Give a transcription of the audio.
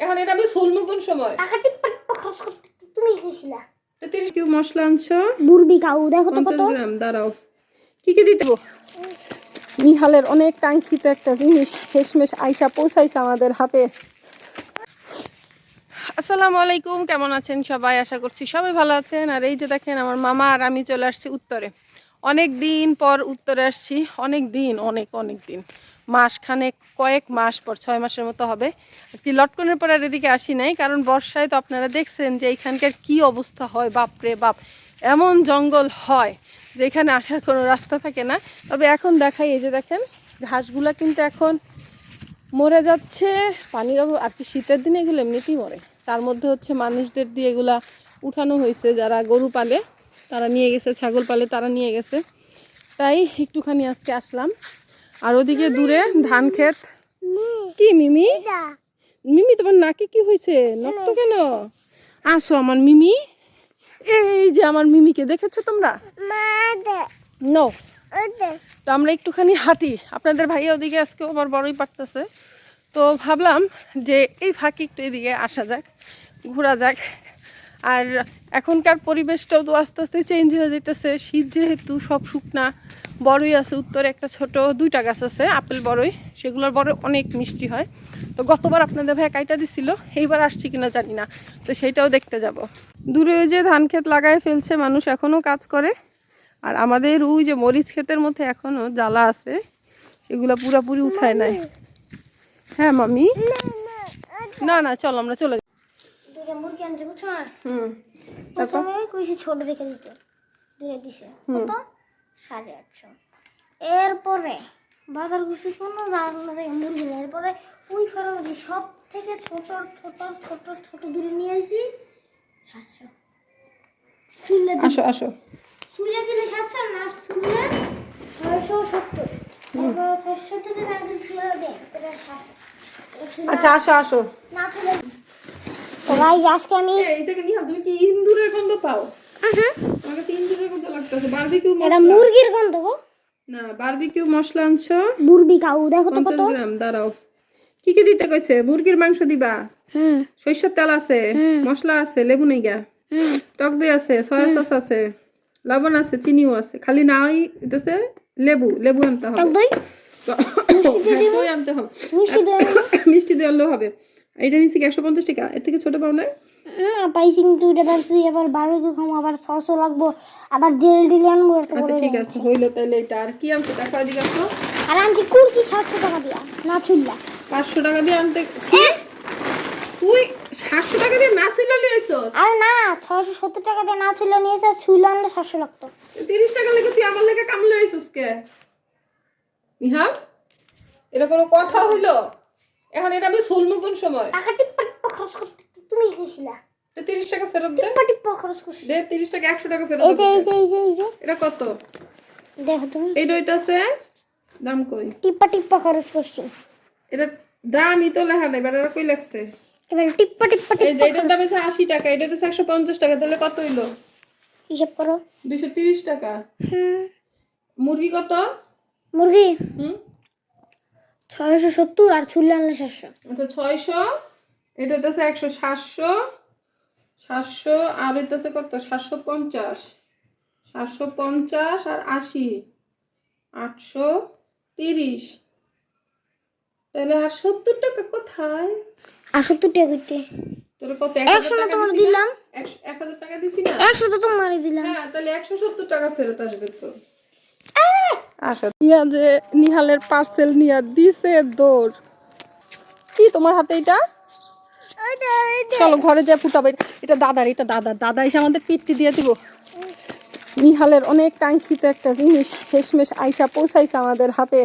এখন এটা আমি কোন সময়। খরচ করতে তুমি গেছিলা তো কিউ মশলা আনছো? দেখো তো কত। গ্রাম দাঁড়াও। কি কি দিতে? নিহালের অনেক কাঙ্ক্ষিত একটা জিনিস শেষমেশ আইসা পৌঁছাইছে আমাদের হাতে। আসসালামু আলাইকুম কেমন আছেন সবাই? আশা করছি সবাই ভালো আছেন। আর এই যে দেখেন আমার মামা আর আমি চলে আসছি উত্তরে। অনেক দিন পর উত্তরে আসছি অনেক দিন অনেক অনেক দিন। মাসখানে কয়েক মাস পর, ছয় মাসের মতো হবে। কি লটকনের পর আর এদিকে আসি নাই, কারণ বর্ষায় তো আপনারা দেখছেন যে এইখানকার কি অবস্থা হয় বাপরে বাপ। এমন জঙ্গল হয় যে এখানে আসার কোনো রাস্তা থাকে না। তবে এখন দেখাই, এই যে দেখেন, ঘাসগুলা কিন্তু এখন মরে যাচ্ছে। পানির অভাব, আর কি শীতের দিনে এগুলো এমনিতেই মরে। তার মধ্যে হচ্ছে মানুষদের দিয়ে এগুলা উঠানো হয়েছে, যারা গরু পালে, তারা নিয়ে গেছে, ছাগল পালে তারা নিয়ে গেছে। তাই একটুখানি আজকে আসলাম। আর ওদিকে দূরে ধান ক্ষেত। কি মিমি? মিমি তোমার নাকে কি হয়েছে? নক্ত কেন? আসো আমার মিমি। এই যে আমার মিমিকে দেখেছ তোমরা? নো তো আমরা একটুখানি হাঁটি। আপনাদের ভাইয়া ওদিকে আজকে আবার বড়ই পারতেছে। তো ভাবলাম যে এই ফাঁকি একটু এদিকে আসা যাক ঘোরা যাক। আর এখনকার পরিবেশটাও তো আস্তে আস্তে চেঞ্জ হয়ে যেতেছে শীত যেহেতু সব শুকনা বড়ই আছে উত্তরে একটা ছোট দুইটা গাছ আছে আপেল বড়ই সেগুলোর বড় অনেক মিষ্টি হয়। তো গতবার আপনাদের ভাই কাইটা দিছিল এইবার আসছি কিনা জানি না তো সেইটাও দেখতে যাব। দূরে ওই যে ধান ক্ষেত লাগায় ফেলছে মানুষ এখনও কাজ করে। আর আমাদের ওই যে মরিচ ক্ষেতের মধ্যে এখনও জ্বালা আছে এগুলা পুরাপুরি উঠায় নাই। হ্যাঁ মামি? না না চল আমরা চলে দুটো মুরগি আনছে বুঝছ? না হুম। প্রথমে কইছে ছোট দেখে দিতে। দূরে দিছে। কত? সাড়ে আটশো। এরপরে বাজার ঘুষি কোনো দাম থেকে মুরগি নেই। এরপরে ওই ফার্মাসি সব থেকে ছোট ছোট ছোট ছোট দূরে নিয়ে আসি সাতশো। আসো আসো। চুলে দিলে সাতশো না চুলে ছয়শো সত্তর। ছয়শো সত্তর দিলে আমি চুলে দেন সাতশো। আচ্ছা আসো আসো। না চলে তো আজকে আমি এই জায়গায় নিহাল তুমি কি ইন্দুরের গন্ধ পাও? আমাকে তো ইন্দুরের গন্ধ লাগতেছে বারবিকিউ এটা মুরগির গন্ধ গো। না বারবিকিউ মশলা আনছো? মুরগি দেখো তো কত। গ্রাম দাঁড়াও। কি কি দিতে কইছে? মুরগির মাংস দিবা? হুম। সরিষার তেল আছে মশলা আছে লেবু নেইগা হুম। টক দই আছে সয়া সস আছে লবণ আছে চিনিও আছে। খালি নাই এটাছে লেবু লেবু আনতে হবে। টক দই? হ্যাঁ, দই আনতে হবে। মিষ্টি দই মিষ্টি দই আনলেও হবে। এটা নিচ্ছি একশো পঞ্চাশ টাকা? এর থেকে ছোট পাও না পাইছি কিন্তু এটা ভাবছি আবার বারো কি আবার ছশো লাগবো আবার ডিল ডিল আনব আচ্ছা ঠিক আছে হইল তাহলে এটা। আর কি আনছো? টাকা দিকে আসো আর আনছি সাতশো টাকা দিয়া না ছুললা পাঁচশো টাকা দিয়ে আনতে কি? তুই সাতশো টাকা দিয়ে না লিয়েছো আর না ছশো সত্তর টাকা দিয়ে না নিয়েছে আনলে সাতশো লাগতো। তিরিশ টাকা লেগে তুই আমার লেগে কামলে হয়েছিস কে নিহাল এটা কোনো কথা হইল? এখন এটা আমি কোন সময়। টাকা টিপ্পা টিপ্পা খরচ করতে তুমি গেছিলা তো তিরিশ টাকা ফেরত দে। টিপ্পা টিপ্পা খরচ করছি। দে তিরিশ টাকা একশো টাকা ফেরত এই যে দে। এই যে এই যে এই যে। এটা কত? দেখো তুমি। এই দইতাছে দাম কই? টিপ্পা টিপ্পা খরচ করছি। এটা দামই তো লেখা নাই বেটারা কই লাগছে এবার টিপ্পা টিপ্পা এই যে এটার দাম হচ্ছে আশি টাকা এটা একশো পঞ্চাশ টাকা তাহলে কত হইল? হিসাব করো। দুইশো তিরিশ টাকা। হুম মুরগি কত? মুরগি? হুম? ছয়শো সত্তর আর ছুলে আনলে সাতশো। আচ্ছা ছয়শো এটা হইতেছে একশো সাতশো সাতশো আর হইতেছে কত? সাতশো পঞ্চাশ সাতশো পঞ্চাশ আর আশি আটশো তিরিশ। তাহলে আর সত্তর টাকা কোথায়? আর সত্তর টাকা করতে তোর কত একশো না টাকা তোমার দিলাম। এক হাজার টাকা দিছি না? একশো তো তোমারই দিলাম। হ্যাঁ তাহলে একশো সত্তর টাকা ফেরত আসবে তো। আচ্ছা নিয়া যে নিহালের পার্সেল নিয়া দিছে দৌড়। কি তোমার হাতে এটা? চলো ঘরে যা ফুটাবে। এটা দাদার এটা দাদার। দাদা এসে আমাদের পিঠটি দিয়ে দিব। নিহালের অনেক কাঙ্ক্ষিত একটা জিনিস শেষমেশ আইসা পৌঁছাইছে আমাদের হাতে।